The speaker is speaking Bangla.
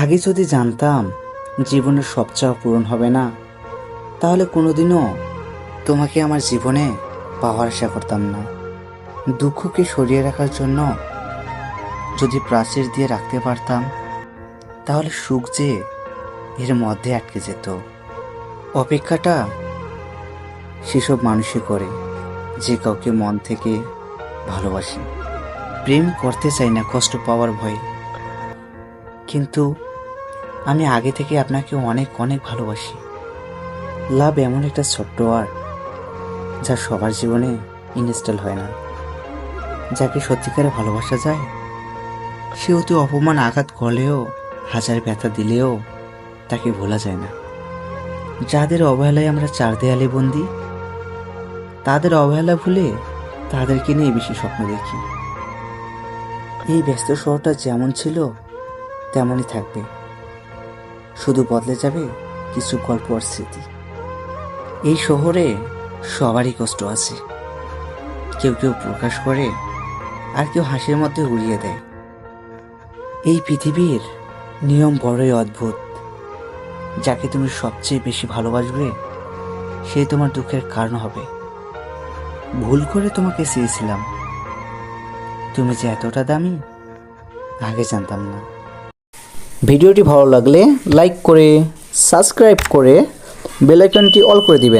আগে যদি জানতাম জীবনের সব চাওয়া পূরণ হবে না, তাহলে কোনোদিনও তোমাকে আমার জীবনে পাওয়ার আশা করতাম না। দুঃখকে সরিয়ে রাখার জন্য যদি প্রাচীর দিয়ে রাখতে পারতাম, তাহলে সুখ যে এর মধ্যে আটকে যেত। অপেক্ষাটা সেসব মানুষই করে, যে কাউকে মন থেকে ভালোবাসে। প্রেম করতে চাই না কষ্ট পাওয়ার ভয়ে। কিন্তু আমি আগে থেকে আপনাকে অনেক অনেক ভালোবাসি। লাভ এমন একটা সফটওয়্যার যা সবার জীবনে ইনস্টল হয় না। যাকে সত্যিকারে ভালোবাসা যায় সে অতি অপমান আঘাত করলেও, হাজার ব্যথা দিলেও তাকে ভোলা যায় না। যাদের অবহেলায় আমরা চার দেয়ালে বন্দি, তাদের অবহেলা ভুলে তাদেরকে নিয়ে বেশি স্বপ্ন দেখি। এই ব্যস্ত শহরটা যেমন ছিল, তেমনই থাকবে। শুধু বদলে যাবে কিছু গল্প আর স্মৃতি। এই শহরে সবারই কষ্ট আছে। কেউ কেউ প্রকাশ করে, আর কেউ হাসির মধ্যে উড়িয়ে দেয়। এই পৃথিবীর নিয়ম বড়ই অদ্ভুত। যাকে তুমি সবচেয়ে বেশি ভালোবাসবে, সে তোমার দুঃখের কারণ হবে। ভুল করে তোমাকে চেয়েছিলাম। তুমি যে এতটা দামি, আগে জানতাম না। ভিডিওটি ভালো লাগলে লাইক করে সাবস্ক্রাইব করে বেলাইকনটি অল করে দিবেন।